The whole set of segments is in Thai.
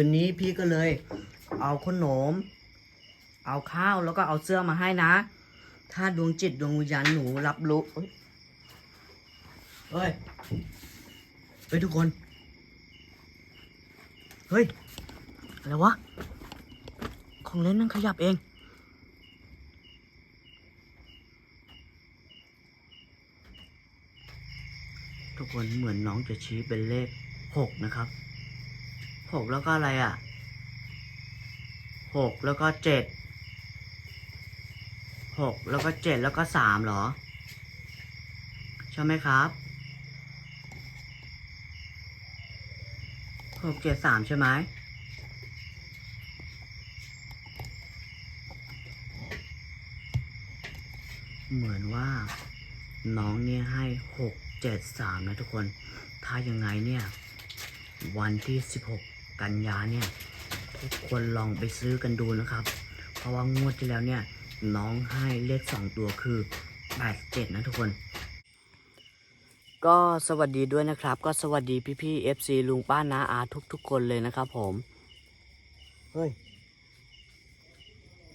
คืนนี้พี่ก็เลย เอาขนม เอาข้าวแล้วก็เอาเสื้อมาให้นะ ถ้าดวงจิตดวงวิญญาณหนูรับรู้เฮ้ย เฮ้ยเฮ้ยทุกคน เฮ้ย อะไรวะ ของเล่นนั่งขยับเองทุกคนเหมือนน้องจะชี้เป็นเลขหกนะครับ หกแล้วก็อะไรอะหกแล้วก็เจ็ดหกแล้วก็เจ็ดแล้วก็สามเหรอ ใช่ไหมครับหกเจ็ดสามใช่ไหมเหมือนว่าน้องเนี่ยให้หกเจ็ดสามนะทุกคน ถ้ายังไงเนี่ย วันที่สิบหก กันยาเนี่ยทุกคนลองไปซื้อกันดูนะครับ เพราะว่างวดที่แล้วเนี่ยน้องให้เลขสองตัวคือแปดเจ็ดนะทุกคน ก็สวัสดีด้วยนะครับ ก็สวัสดีพี่พี่เอฟซีลุงป้านาอาทุกทุกคนเลยนะครับผม เฮ้ย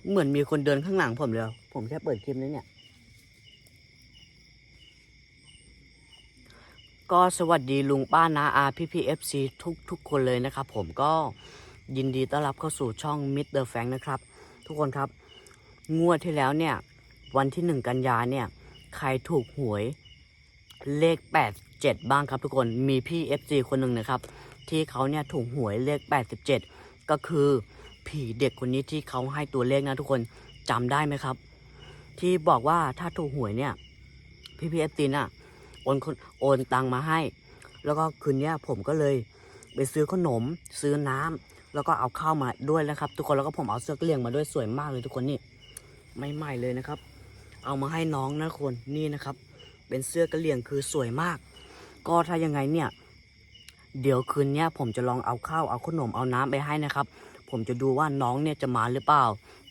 เหมือนมีคนเดินข้างหลังผมเลย ผมแค่เปิดคลิปนี้เนี่ย ก็สวัสดีลุงป้านาอาพี่พี่เอฟซีทุกทุกคนเลยนะครับ ผมก็ยินดีต้อนรับเข้าสู่ช่องมิสเตอร์แฟงนะครับ ทุกคนครับ งวดที่แล้วเนี่ย วันที่หนึ่งกันยาเนี่ย ใครถูกหวยเลข87บ้างครับทุกคนมีพี่ FC คนหนึ่งนะครับ ที่เขาเนี่ยถูกหวยเลข87ก็คือผีเด็กคนนี้ที่เขาให้ตัวเลขนะทุกคนจำได้ไหมครับ ที่บอกว่าถ้าถูกหวยเนี่ยพี่พี่เอฟซีน่ะ โอนโอนตังมาให้ แล้วก็คืนนี้ผมก็เลยไปซื้อขนมซื้อน้ำแล้วก็เอาข้าวมาด้วยนะครับ ทุกคนแล้วก็ผมเอาเสื้อกระเหลี่ยงมาด้วยสวยมากเลยทุกคนนี่ไม่ใหม่เลยนะครับ เอามาให้น้องนะคนนี่นะครับ เป็นเสื้อกระเหลี่ยงคือสวยมาก ก็ถ้ายังไงเนี่ย เดี๋ยวคืนนี้ผมจะลองเอาข้าวเอาขนมเอาน้ำไปให้นะครับ ผมจะดูว่าน้องเนี่ยจะมาหรือเปล่า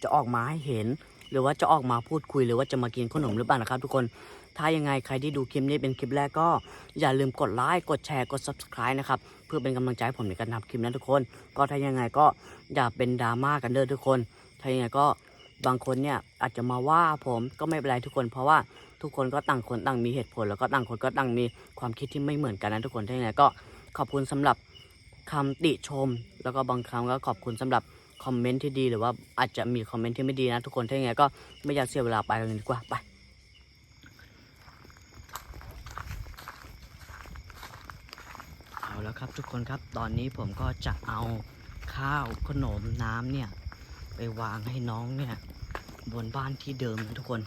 จะออกมาให้เห็น หรือว่าจะออกมาพูดคุยหรือว่าจะมากินขนมหรือเปล่านะครับ ทุกคน ถ้ายังไงใครที่ดูคลิปนี้เป็นคลิปแรกก็อย่าลืมกดไลค์กดแชร์กด subscribe นะครับ เพื่อเป็นกำลังใจให้ผมในการทำคลิปนะทุกคน ก็ถ้ายังไงก็อย่าเป็นดราม่ากันเด้อทุกคน ถ้ายังไงก็บางคนเนี่ยอาจจะมาว่าผมก็ไม่เป็นไรทุกคน เพราะว่าทุกคนก็ต่างคนต่างมีเหตุผล แล้วก็ต่างคนก็ต่างมีความคิดที่ไม่เหมือนกันนะทุกคนถ้ายังไงก็ขอบคุณสำหรับคำติชม แล้วก็บางครั้งก็ขอบคุณสำหรับคอมเมนต์ที่ดีหรือว่าอาจจะมีคอมเมนต์ที่ไม่ดีนะทุกคนถ้ายังไงก็ไม่อยากเสียเวลาไปกันดีกว่าไป เอา แล้วครับทุกคนครับตอนนี้ผมก็จะเอาข้าวขนมน้ำเนี่ย ไปวางให้น้องเนี่ย บนบ้านที่เดิมนะทุกคน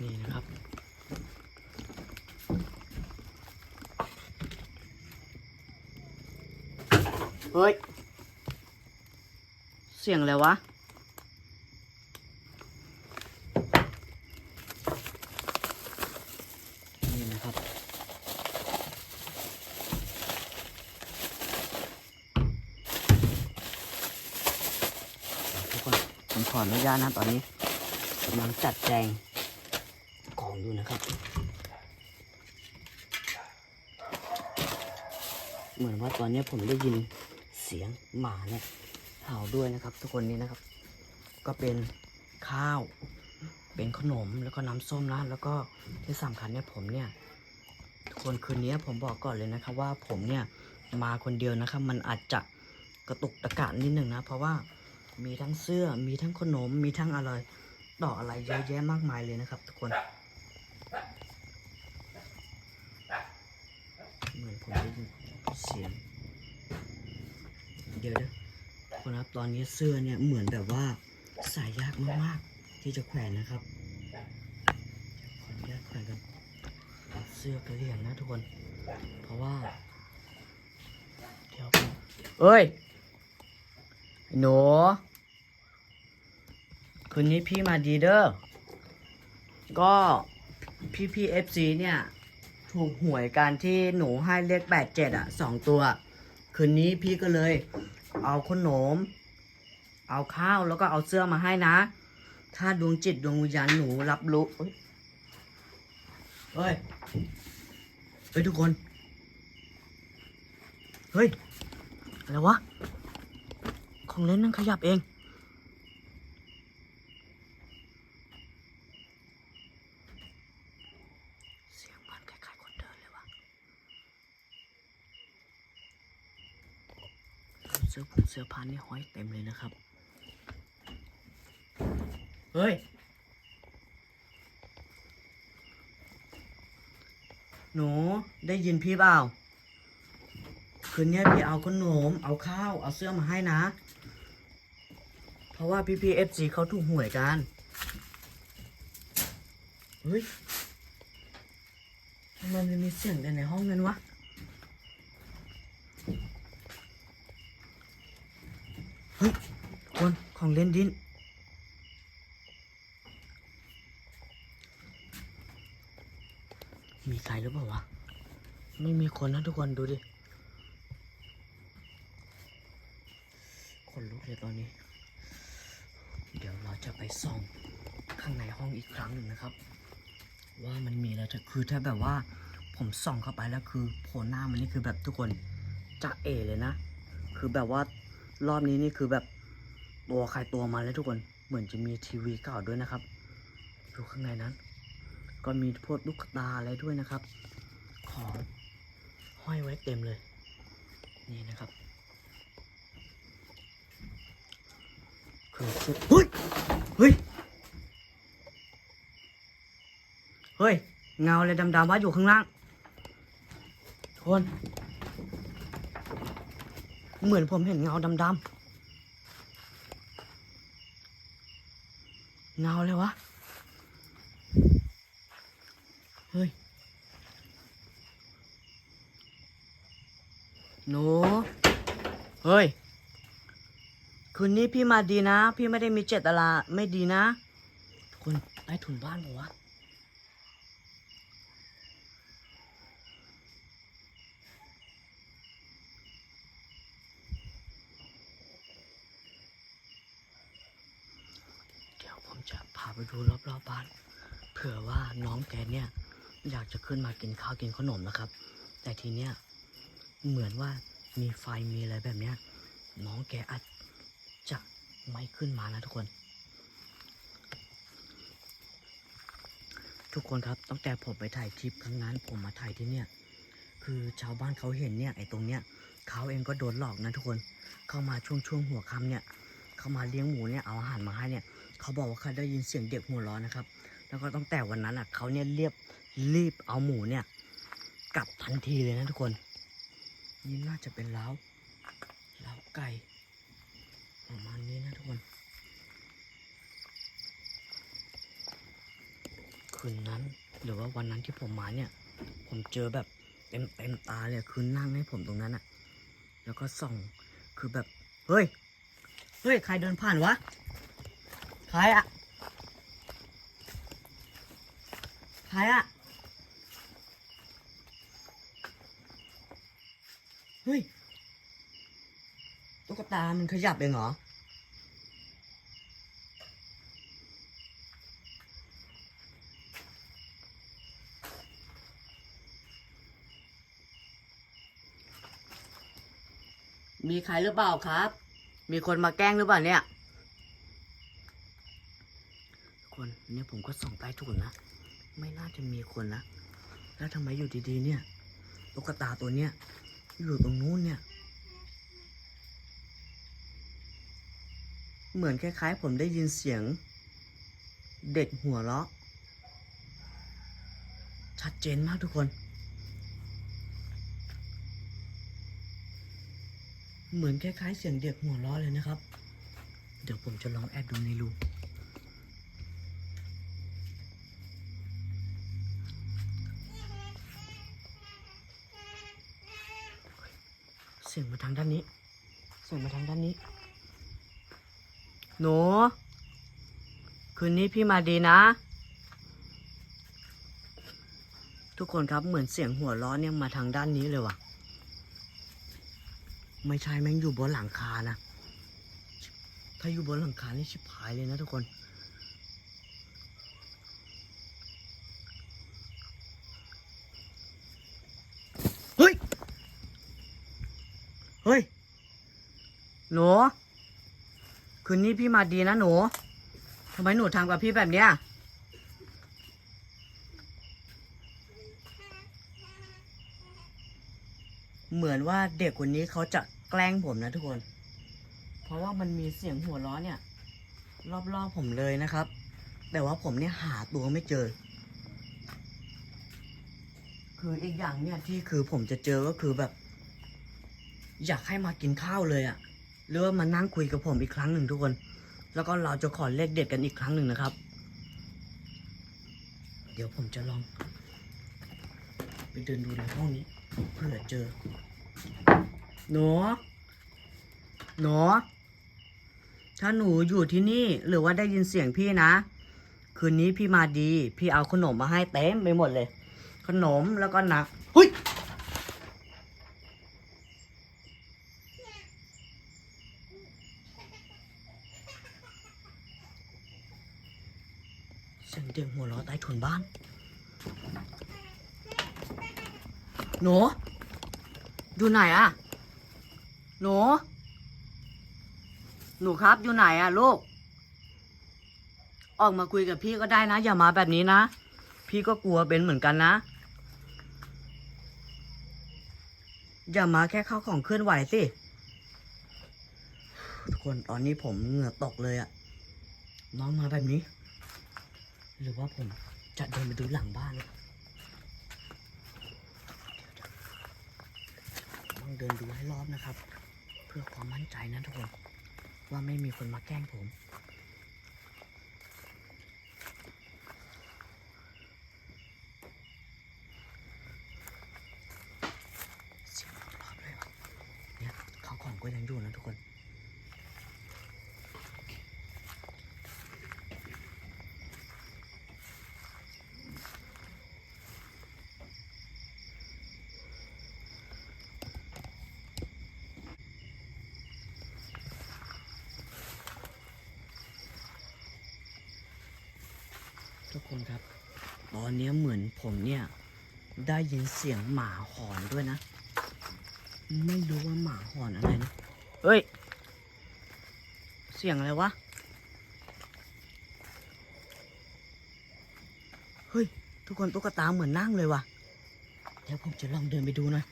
นี่นะครับ เฮ้ย เสียงอะไรวะ นี่นะครับ ทุกคนผมข ออนุญาตนะตอนนี้กำลังจัดแจงของอยู่นะครับ เหมือนว่าตอนนี้ผมได้ยินเสียงหมาเนี่ยเห่าด้วยนะครับ ทุกคนนี้นะครับ ก็เป็นข้าว เป็นขนมแล้วก็น้ำส้มนะ แล้วก็ที่สำคัญเนี่ยผมเนี่ยทุกคนคืนนี้ผมบอกก่อนเลยนะครับว่าผมเนี่ยมาคนเดียวนะครับ มันอาจจะกระตุกตะกะนิดหนึ่งนะ เพราะว่า มีทั้งเสื้อ มีทั้งขนม มีทั้งอะไร ต่ออะไรเยอะแยะมากมายเลยนะครับ ทุกคน เหมือนผมได้ยินเสียง เดี๋ยวเด้อทุกคนครับ ตอนนี้เสื้อเนี่ยเหมือนแบบว่าใส่ยากมากๆ ที่จะแขวนนะครับ ขออนุญาตแขวนกัน เสื้อกระเหี่ยงนะทุกคน เพราะว่า เดี๋ยวเอ้ย หนู คืนนี้พี่มาดีเด้อ ก็พี่พี่เอฟซีเนี่ย ถูกหวยการที่หนูให้เลขแปดเจ็ดอะสองตัว คืนนี้พี่ก็เลย เอาขนม เอาข้าวแล้วก็เอาเสื้อมาให้นะ ถ้าดวงจิตดวงวิญญาณหนูรับรู้เอ้ยเฮ้ย เฮ้ยทุกคน เฮ้ย อะไรวะ ของเล่นนั่งขยับเอง เสียงมันคล้ายๆคนเดินเลยวะเสื้อผงเสื้อผ้านี่ห้อยเต็มเลยนะครับ เฮ้ย หนูได้ยินพี่เปล่า คืนนี้พี่เอาขนม เอาข้าว เอาเสื้อมาให้นะ เพราะว่าพี่พีเอฟซีเขาถูกหวยกัน เฮ้ยทำไมมันมีเสียงกันในห้องนั้นวะ เฮ้ย คน ของเล่นดิน มีใครหรือเปล่าวะ ไม่มีคนนะทุกคนดูดิ คนลุกเลยตอนนี้ เดี๋ยวเราจะไปส่องข้างในห้องอีกครั้งหนึ่งนะครับ ว่ามันมีอะไรจะคือถ้าแบบว่า ผมส่องเข้าไปแล้วคือโผล่หน้ามันนี่คือแบบทุกคนจะเอเลยนะ คือแบบว่ารอบนี้นี่คือแบบ ตัวใครตัวมันเลยทุกคนเหมือนจะมีทีวีเก่าด้วยนะครับอยู่ข้างในนั้น ก็มีพวกลูกตาอะไรด้วยนะครับ ของห้อยไว้เต็มเลย นี่นะครับคือเฮ้ยเฮ้ยเฮ้ยเงาอะไรดำๆว่าอยู่ข้างล่างทุกคนเหมือนผมเห็นเงาดำๆ เงาเลยวะ เฮ้ย หนู เฮ้ย คืนนี้พี่มาดีนะ พี่ไม่ได้มีเจตนาไม่ดีนะทุกคนใต้ถุนบ้านผมวะ เดี๋ยวผม จะพาไปดูรอบๆบบ้าน เผื่อว่าน้องแกเนี่ย อยากจะขึ้นมากินข้าวกินขนมนะครับ แต่ทีเนี้ยเหมือนว่ามีไฟมีอะไรแบบเนี้ยน้องแกอาจจะไม่ขึ้นมานะทุกคน ทุกคนครับตั้งแต่ผมไปถ่ายคลิปครั้งนั้น ผมมาถ่ายที่เนี่ย คือชาวบ้านเขาเห็นเนี่ยไอ้ตรงเนี้ยเขาเองก็โดนหลอกนะทุกคน เข้ามาช่วงช่วงหัวค่ำเนี่ย เข้ามาเลี้ยงหมูเนี่ยเอาอาหารมาให้เนี่ย เขาบอกว่าเขาได้ยินเสียงเด็กหัวเร้อนนะครับ แล้วก็ตั้งแต่วันนั้นอะเขาเนี่ยเรียบรีบเอาหมูเนี่ย กลับทันทีเลยนะทุกคน นี่น่าจะเป็นเล้าเล้าไก่ประมาณนี้นะทุกคน คืนนั้นหรือว่าวันนั้นที่ผมมาเนี่ย ผมเจอแบบเต็มเต็มตาเลยคือนั่งให้ผมตรงนั้นอะแล้วก็ส่องคือแบบ เฮ้ย เฮ้ย ใครเดินผ่านวะ ใครอะใครอะเฮ้ย ตุ๊กตา มันขยับเองเหรอ มีใครหรือเปล่าครับ มีคนมาแกล้งหรือเปล่าเนี่ย คนเนี่ยผมก็ส่องใต้ถุนนะไม่น่าจะมีคนนะแล้วทำไมอยู่ดีๆเนี่ยตุ๊กตาตัวเนี้ยอยู่ตรงนู้นเนี่ย เหมือนคล้ายๆ ผมได้ยินเสียง เด็กหัวเราะชัดเจนมากทุกคน เหมือนคล้ายๆ เสียงเด็กหัวเราะเลยนะครับ เดี๋ยวผมจะลองแอบดูในรู สียงมาทางด้านนี้ เสียงมาทางด้านนี้ หนู คืนนี้พี่มาดีนะ ทุกคนครับเหมือนเสียงหัวเราะเนี่ยมาทางด้านนี้เลยว่ะ ไม่ใช่แม่งอยู่บนหลังคานะ ถ้าอยู่บนหลังคานี่ชิบหายเลยนะทุกคน หนูคืนนี้พี่มาดีนะหนูทำไมหนูทำกับพี่แบบเนี้ยเหมือนว่าเด็กคนนี้เขาจะแกล้งผมนะทุกคน เพราะว่ามันมีเสียงหัวเราะเนี่ย รอบๆผมเลยนะครับ แต่ว่าผมเนี่ยหาตัวไม่เจอ คืออีกอย่างเนี่ยที่คือผมจะเจอก็คือแบบ อยากให้มากินข้าวเลยอะ่ะ หรือว่ามานั่งคุยกับผมอีกครั้งหนึ่งทุกคน แล้วก็เราจะขอเลขเด็ดกันอีกครั้งหนึ่งนะครับ เดี๋ยวผมจะลอง ไปเดินดูในห้องนี้เพื่อเจอหนูหนูถ้าหนูอยู่ที่นี่หรือว่าได้ยินเสียงพี่นะ คืนนี้พี่มาดี พี่เอาขนมมาให้เต็มไปหมดเลย ขนมแล้วก็นักเฮ้ย เสียงเด็กหัวเราะใต้ถุนบ้าน หนูอยู่ไหนอะหนู หนูครับอยู่ไหนอะลูก ออกมาคุยกับพี่ก็ได้นะ อย่ามาแบบนี้นะ พี่ก็กลัวเป็นเหมือนกันนะ อย่ามาแค่เข้าของเคลื่อนไหวสิ ทุกคนตอนนี้ผมเหงื่อตกเลยอะน้องมาแบบนี้ หรือว่าผมจะเดินไปดูหลังบ้านต้องเดินดูให้รอบนะครับ เพื่อความมั่นใจนะทุกคน ว่าไม่มีคนมาแกล้งผม เสียงรอบๆเลยว่ะเนี่ยข้าวของก็ยังอยู่นะทุกคน ทุก คนครับ ตอนนี้เหมือนผมเนี่ย ได้ยินเสียงหมาหอนด้วยนะ ไม่รู้ว่าหมาหอนอะไรนะเฮ้ย เสียงอะไรวะ เฮ้ย ทุกคนตุ๊กตาเหมือนนั่งเลยว่ะ เดี๋ยวผมจะลองเดินไปดูหน่อย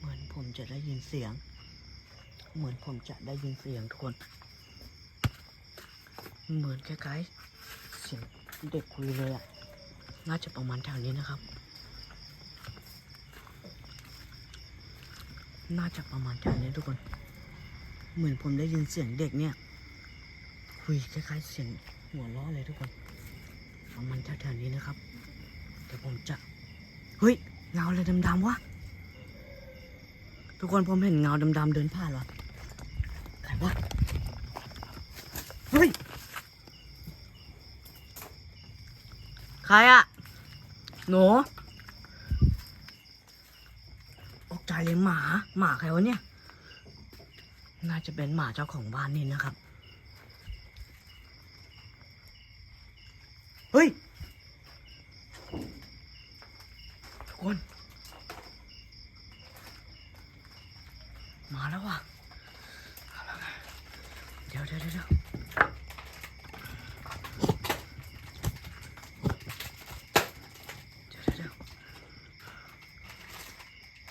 เหมือนผมจะได้ยิ นเสียง เหมือนผมจะได้ยินเสียงทุกคน เหมือนคล้ายๆเสียงเด็กคุยเลยอะน่าจะประมาณแถวนี้นะครับ น่าจะประมาณแถวนี้ทุกคน เหมือนผมได้ยินเสียงเด็กเนี่ย คุยคล้ายๆเสียงหัวล้อเลยทุกคนประมาณแถวๆนี้นะครับเดี๋ยวผมจะ เฮ้ยเงาอะไรดำๆวะ ทุกคนผมเห็นเงาดำๆเดินผ่านวะใครวะเฮ้ยใครอะหนูออกใจเลยหมา หมาใครวะเนี่ย น่าจะเป็นหมาเจ้าของบ้านนี่นะครับ เฮ้ย ทุกคน มาแล้วว่ะเอาแล้วไงเดี๋ยวเดี๋ยวเดี๋ยวเดี๋ยวเดี๋ยวเดี๋ยว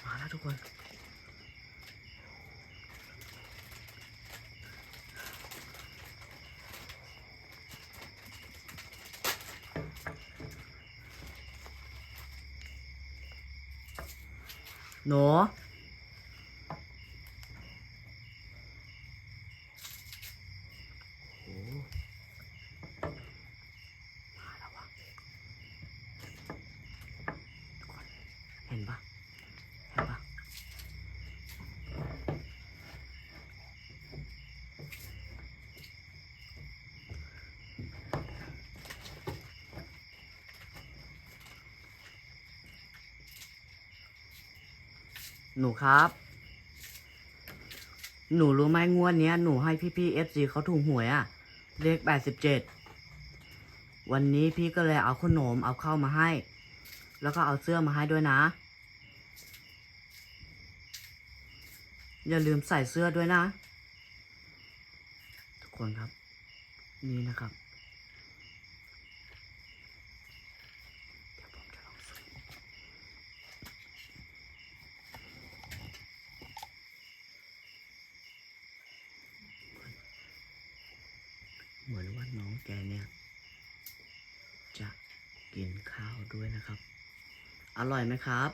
มาแล้วทุกคนหนูโอ้มาแล้ววะทุกคนเห็นปะเห็นปะ หนูครับ หนูรู้ไหมงวดเนี้ยหนูให้พี่พี่เอฟซีเขาถูกหวยอะเลขแปดสิบเจ็ดวันนี้พี่ก็เลยเอาขนมเอาเข้ามาให้ แล้วก็เอาเสื้อมาให้ด้วยนะ อย่าลืมใส่เสื้อด้วยนะ ทุกคนครับ นี่นะครับ เดี๋ยวผมจะลองซูมเหมือ น้องแกเนี่ยจะกินข้าวด้วยนะครับ อร่อยไหมครับ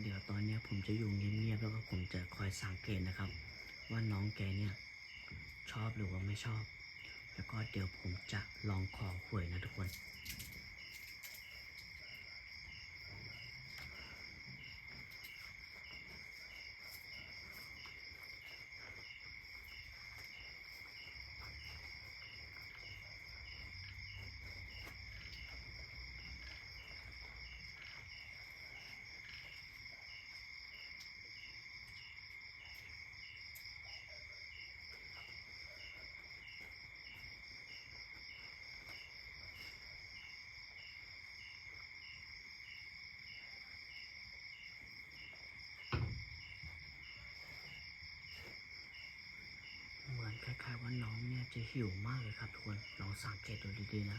เดี๋ยวตอนนี้ผมจะอยู่เงียบๆแล้วก็ผมจะคอยสังเกตนะครับ ว่าน้องแกเนี่ยชอบหรือว่าไม่ชอบ แล้วก็เดี๋ยวผมจะลองขอหวยนะทุกคน คล้ายๆว่าน้องเนี่ยจะหิวมากเลยครับทุกคนลองสังเกตดูดีๆนะ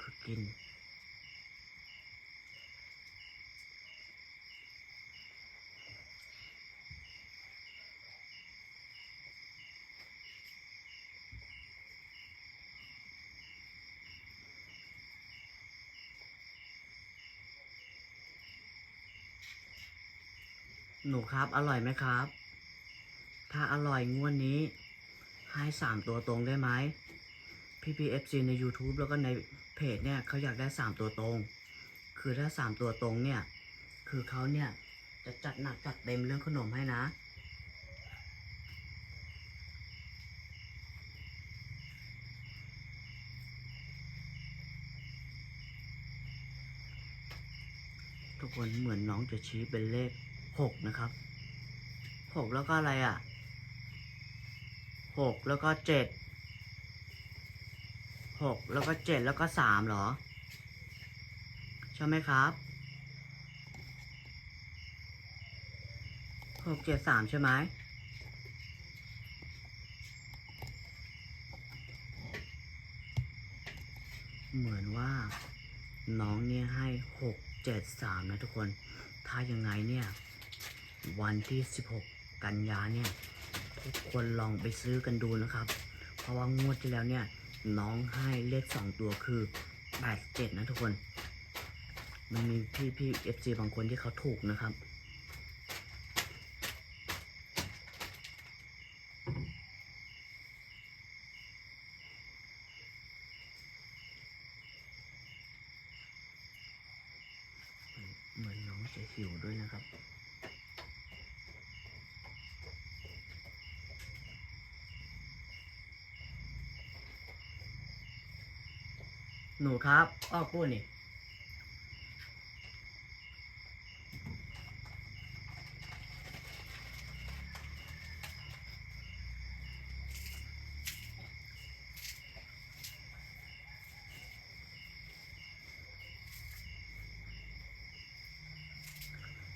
คือกินหนูครับ อร่อยไหมครับ ถ้าอร่อยงวดนี้ ให้สามตัวตรงได้ไหมพี่พีเอฟซีใน YouTube แล้วก็ในเพจเนี่ยเขาอยากได้สามตัวตรง คือถ้าสามตัวตรงเนี่ย คือเขาเนี่ยจะจัดหนักจัดเต็มเรื่องขนมให้นะ ทุกคนเหมือนน้องจะชี้เป็นเลขหกนะครับหกแล้วก็อะไรอะ หกแล้วก็เจ็ดหกแล้วก็เจ็ดแล้วก็สามเหรอ ใช่ไหมครับหกเจ็ดสามใช่ไหมเหมือนว่าน้องเนี่ยให้หกเจ็ดสามนะทุกคน ถ้ายังไงเนี่ย วันที่16กันยาเนี่ย ทุกคนลองไปซื้อกันดูนะครับ เพราะว่างวดที่แล้วเนี่ย น้องให้เลขสองตัวคือ87นะทุกคน มันมีพี่พี่เอฟซีบางคนที่เขาถูกนะครับเหมือนน้องจะหิวด้วยนะครับ หนูครับอ้อพูดนี่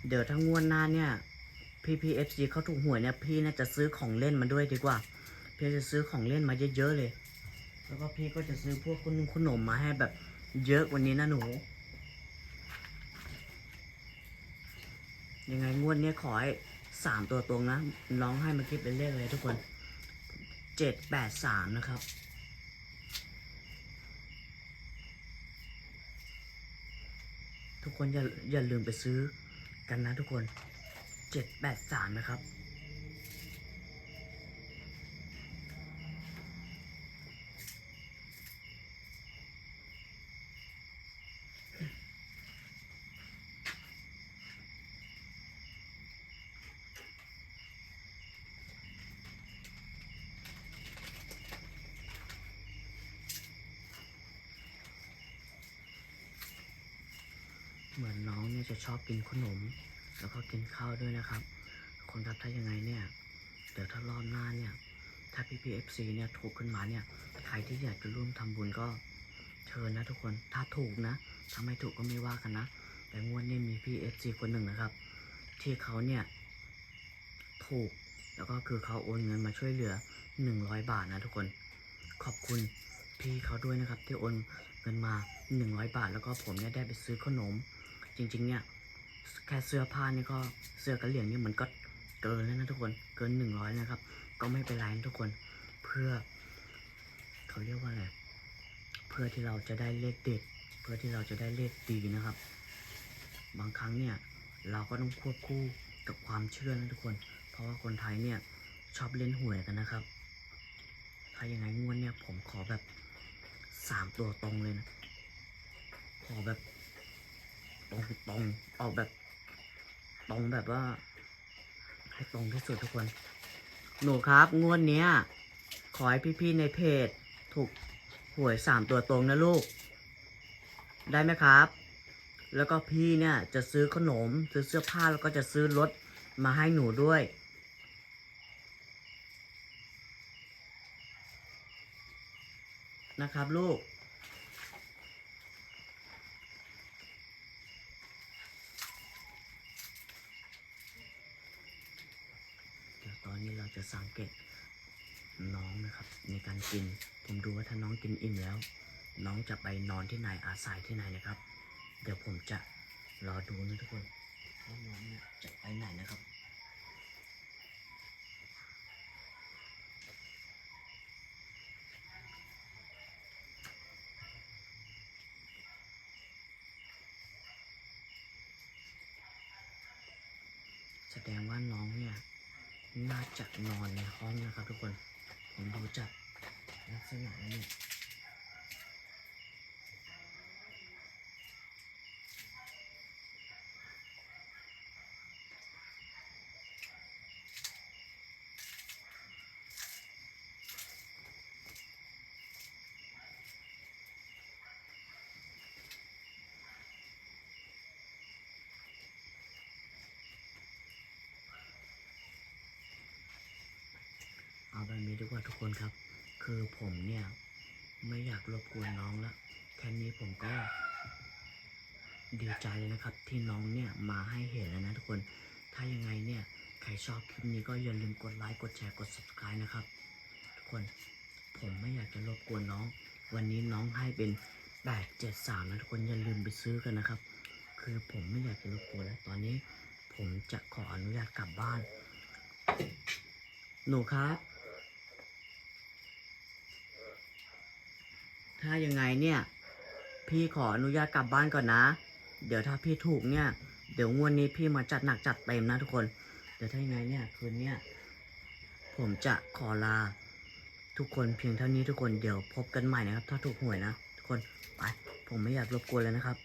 เดี๋ยวถ้างวดหน้าเนี่ยพี่พีเอฟซีเขาถูกหวยเนี่ยพี่น่าจะซื้อของเล่นมาด้วยดีกว่า พี่จะซื้อของเล่นมาเยอะๆเลย แล้วก็พี่ก็จะซื้อพวกขนมขนมมาให้แบบเยอะกว่านี้นะหนู ยังไงงวดเนี้ยขอให้สามตัวตรงนะร้องให้มื่อกี้เป็นเลขเลยทุกคนเจ็ดแปดสามนะครับทุกคนอย่าอย่าลืมไปซื้อกันนะทุกคนเจ็ดแปดสามนะครับ เหมือนน้องเนี่ยจะชอบกินขนม แล้วก็กินข้าวด้วยนะครับ คนรับถ้ายังไงเนี่ย เดี๋ยวถ้ารอบหน้าเนี่ย ถ้าพี่พีเอฟซีเนี่ยถูกขึ้นมาเนี่ย ใครที่อยากจะร่วมทำบุญก็เชิญนะทุกคน ถ้าถูกนะถ้าไม่ถูกก็ไม่ว่ากันนะ แต่งวดเนี่ยมีพี่เอฟซีคนหนึ่งนะครับ ที่เขาเนี่ยถูก แล้วก็คือเขาโอนเงินมาช่วยเหลือหนึ่งร้อยบาทนะทุกคน ขอบคุณพี่เขาด้วยนะครับที่โอนเงินมาหนึ่งร้อยบาท แล้วก็ผมเนี่ยได้ไปซื้อขนม จริง ๆ เนี่ยแค่เสื้อผ้านี่ก็เสื้อกระเหลี่ยงนี่มันก็เกินแล้วนะทุกคนเกินหนึ่งร้อยนะครับ ก็ไม่เป็นไรนะทุกคนเพื่อ เขาเรียกว่าอะไรเพื่อที่เราจะได้เลขเด็ด เพื่อที่เราจะได้เลขดีนะครับ บางครั้งเนี่ยเราก็ต้องควบคู่กับความเชื่อนะทุกคน เพราะว่าคนไทยเนี่ยชอบเล่นหวยกันนะครับ ถ้ายังไงงวดเนี่ยผมขอแบบสามตัวตรงเลยนะขอแบบ ตรงตรงออกแบบตรงแบบว่า ให้ตรงที่สุดทุกคน หนูครับ งวดเนี้ย ขอให้พี่ๆในเพจ ถูกหวยสามตัวตรงนะลูก ได้ไหมครับ แล้วก็พี่เนี่ยจะซื้อขนม ซื้อเสื้อผ้าแล้วก็จะซื้อรถมาให้หนูด้วยนะครับลูก เดี๋ยวต อนนี้เราจะสังเกตน้องนะครับ ในการกิน ผมดูว่าถ้าน้องกินอิ่มแล้ว น้องจะไปนอนที่ไหนอาศัยที่ไหนนะครับ เดี๋ยวผมจะรอดูนะทุกคนว่าน้องเนี่ยจะไปไหนนะครับแสดงว่าน้องเนี่ย น่าจะนอนในห้องนะครับทุกคน ผมดูจากลักษณะแล้วเนี่ย เอาแบบนี้ดีกว่าทุก คนครับ คือผมเนี่ย ไม่อยากรบกวนน้องละแค่นี้ผมก็ดีใจเลยนะครับ ที่น้องเนี่ยมาให้เห็นแล้วนะทุกคน ถ้ายังไงเนี่ย ใครชอบคลิปนี้ก็อย่าลืมกดไลค์กดแชร์กด subscribe นะครับ ทุกคนผมไม่อยากจะรบกวนน้อง วันนี้น้องให้เป็น8 7 3นะทุกคนอย่าลืมไปซื้อกันนะครับ คือผมไม่อยากจะรบกวนแล้วตอนนี้ ผมจะขออนุญาตกลับบ้าน หนูครับ ถ้ายังไงเนี่ย พี่ขออนุญาตกลับบ้านก่อนนะ เดี๋ยวถ้าพี่ถูกเนี่ย เดี๋ยวงวดนนี้พี่มาจัดหนักจัดเต็มนะทุกคน เดี๋ยวถ้ายังไงเนี่ยคืนเนี่ยผมจะขอลา ทุกคนเพียงเท่านี้ทุกคนเดี๋ยวพบกันใหม่นะครับ ถ้าถูกหวยนะทุกคนไปผมไม่อยากรบกวนเลยนะครับ